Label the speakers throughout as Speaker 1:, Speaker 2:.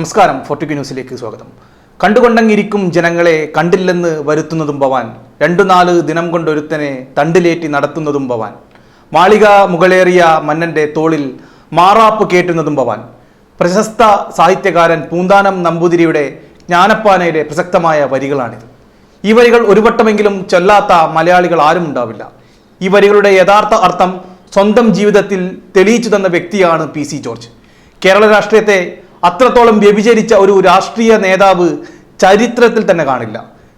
Speaker 1: നമസ്കാരം ഫോർട്ടിക്യൂ ന്യൂസിലേക്ക് സ്വാഗതം. കണ്ടുകൊണ്ടങ്ങിരിക്കും ജനങ്ങളെ കണ്ടില്ലെന്ന് വരുത്തുന്നതും ഭവാൻ. രണ്ടു നാല് ദിനം കൊണ്ടൊരുത്തനെ തണ്ടിലേറ്റി നടത്തുന്നതും ഭവാൻ. മാളിക മുകളേറിയ മന്നന്റെ തോളിൽ മാറാപ്പ് കേട്ടുന്നതും ഭവാൻ. പ്രശസ്ത സാഹിത്യകാരൻ പൂന്താനം നമ്പൂതിരിയുടെ ജ്ഞാനപ്പാനയിലെ പ്രസക്തമായ വരികളാണിത്. ഈ വരികൾ ഒരു വട്ടമെങ്കിലും ചൊല്ലാത്ത മലയാളികൾ ആരും ഉണ്ടാവില്ല. ഈ വരികളുടെ യഥാർത്ഥ അർത്ഥം സ്വന്തം ജീവിതത്തിൽ തെളിയിച്ചു തന്ന വ്യക്തിയാണ് പി സി ജോർജ്. കേരള രാഷ്ട്രീയത്തെ അത്രത്തോളം വ്യഭിചരിച്ച ഒരു രാഷ്ട്രീയ നേതാവ് ചരിത്രത്തിൽ തന്നെ കാണില്ല.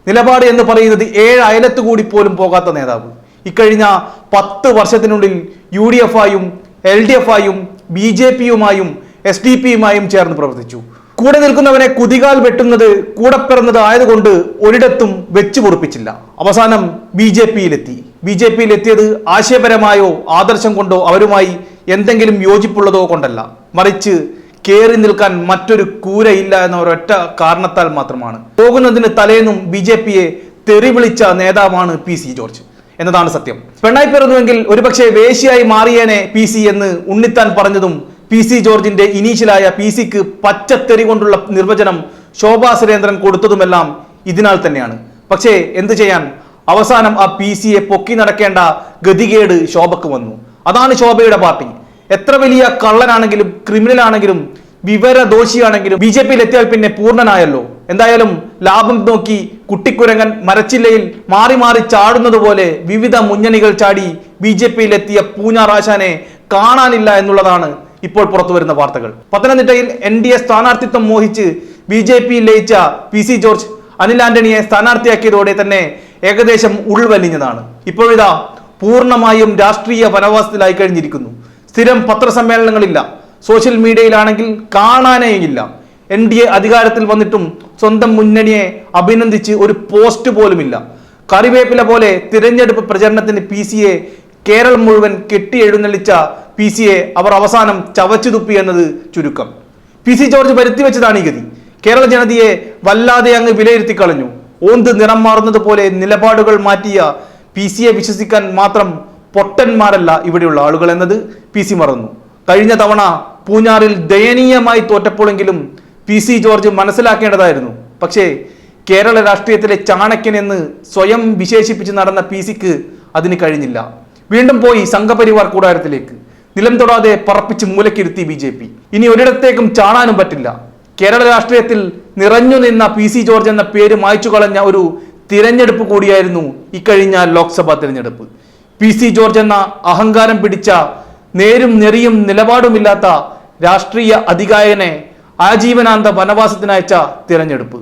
Speaker 1: നിലപാട് എന്ന് പറയുന്നത് ഏഴ് അയലത്ത് കൂടി പോലും പോകാത്ത നേതാവ്. ഇക്കഴിഞ്ഞ പത്ത് വർഷത്തിനുള്ളിൽ യു ഡി എഫ് ആയും എൽ ഡി എഫ് ആയും ബി ജെ പിയുമായും എസ് ഡി പിയുമായും ചേർന്ന് പ്രവർത്തിച്ചു. കൂടെ നിൽക്കുന്നവനെ കുതികാൽ വെട്ടുന്നത് കൂടെ പിറന്നത് ആയതുകൊണ്ട് ഒരിടത്തും വെച്ചു പൊറുപ്പിച്ചില്ല. അവസാനം ബി ജെ പിയിലെത്തി ബി ജെ പിയിലെത്തിയത് ആശയപരമായോ ആദർശം കൊണ്ടോ അവരുമായി എന്തെങ്കിലും യോജിപ്പുള്ളതോ കൊണ്ടല്ല. മറിച്ച് കേറി നിൽക്കാൻ മറ്റൊരു കൂരയില്ല എന്ന ഒരൊറ്റ കാരണത്താൽ മാത്രമാണ്. പോകുന്നതിന് തലേന്നും ബി ജെ പിയെ തെറി വിളിച്ച നേതാവാണ് പി സി ജോർജ്. എന്നതാണ് സത്യം. പെണ്ണായി പിറന്നുവെങ്കിൽ ഒരുപക്ഷെ വേശിയായി മാറിയേനെ പി സി എന്ന് ഉണ്ണിത്താൻ പറഞ്ഞതും പി സി ജോർജിന്റെ ഇനീഷ്യലായ പി സിക്ക് പച്ചത്തെറി കൊണ്ടുള്ള നിർവചനം ശോഭാ സുരേന്ദ്രൻ കൊടുത്തതുമെല്ലാം ഇതിനാൽ തന്നെയാണ്. പക്ഷേ എന്തു ചെയ്യാൻ? അവസാനം ആ പി സിയെ പൊക്കി നടക്കേണ്ട ഗതികേട് ശോഭക്ക് വന്നു. അതാണ് ശോഭയുടെ പാർട്ടി. എത്ര വലിയ കള്ളനാണെങ്കിലും ക്രിമിനൽ ആണെങ്കിലും വിവരദോഷിയാണെങ്കിലും ബി ജെ പിയിൽ എത്തിയാൽ പിന്നെ പൂർണനായല്ലോ. എന്തായാലും ലാഭം നോക്കി കുട്ടിക്കുരങ്ങൻ മരച്ചില്ലയിൽ മാറി മാറി ചാടുന്നത് പോലെ വിവിധ മുന്നണികൾ ചാടി ബി ജെ പിയിൽ എത്തിയ പൂഞ്ഞാറാശാനെ കാണാനില്ല എന്നുള്ളതാണ് ഇപ്പോൾ പുറത്തു വരുന്ന വാർത്തകൾ. പത്തനംതിട്ടയിൽ എൻ ഡി എ സ്ഥാനാർത്ഥിത്വം മോഹിച്ച് ബി ജെ പിയിൽ ലയിച്ച പി സി ജോർജ് അനിൽ ആന്റണിയെ സ്ഥാനാർത്ഥിയാക്കിയതോടെ തന്നെ ഏകദേശം ഉൾവലിഞ്ഞതാണ്. ഇപ്പോഴിതാ പൂർണമായും രാഷ്ട്രീയ വനവാസത്തിലായി കഴിഞ്ഞിരിക്കുന്നു. സ്ഥിരം പത്രസമ്മേളനങ്ങളില്ല. സോഷ്യൽ മീഡിയയിലാണെങ്കിൽ കാണാനേ ഇല്ല. എൻ ഡി എ അധികാരത്തിൽ വന്നിട്ടും സ്വന്തം മുന്നണിയെ അഭിനന്ദിച്ച് ഒരു പോസ്റ്റ് പോലുമില്ല. കറിവേപ്പില പോലെ തിരഞ്ഞെടുപ്പ് പ്രചരണത്തിന് പി സി എ കേരളം മുഴുവൻ കെട്ടി എഴുന്നള്ളിച്ച പി എ അവർ അവസാനം ചവച്ചു തുപ്പി എന്നത് ചുരുക്കം. പി സി ജോർജ് വരുത്തി വെച്ചതാണ് ഈ ഗതി. കേരള ജനതയെ വല്ലാതെ അങ്ങ് വിലയിരുത്തി കളഞ്ഞു. ഓന്ത് നിറം മാറുന്നത് പോലെ നിലപാടുകൾ മാറ്റിയ പി സിയെ വിശ്വസിക്കാൻ മാത്രം പൊട്ടന്മാരല്ല ഇവിടെയുള്ള ആളുകൾ എന്നത്. പി സി മറന്നു. കഴിഞ്ഞ തവണ പൂഞ്ഞാറിൽ ദയനീയമായി തോറ്റപ്പോഴെങ്കിലും പി സി ജോർജ് മനസ്സിലാക്കേണ്ടതായിരുന്നു. പക്ഷേ കേരള രാഷ്ട്രീയത്തിലെ ചാണക്യൻ എന്ന് സ്വയം വിശേഷിപ്പിച്ച് നടന്ന പി സിക്ക് അതിന് കഴിഞ്ഞില്ല. വീണ്ടും പോയി സംഘപരിവാർ കൂടാരത്തിലേക്ക്. നിലം തൊടാതെ പറപ്പിച്ച് മൂലക്കിരുത്തി ബി ജെ പി. ഇനി ഒരിടത്തേക്കും ചാണാനും പറ്റില്ല. കേരള രാഷ്ട്രീയത്തിൽ നിറഞ്ഞു നിന്ന പി സി ജോർജ് എന്ന പേര് മായ്ച്ചു കളഞ്ഞ ഒരു തിരഞ്ഞെടുപ്പ് കൂടിയായിരുന്നു ഇക്കഴിഞ്ഞ ലോക്സഭാ തിരഞ്ഞെടുപ്പ്. പി സി ജോർജ് എന്ന അഹങ്കാരം പിടിച്ച നേരും നെറിയും നിലപാടുമില്ലാത്ത രാഷ്ട്രീയ അധികായനെ ആജീവനാന്ത വനവാസത്തിനയച്ച തിരഞ്ഞെടുപ്പ്.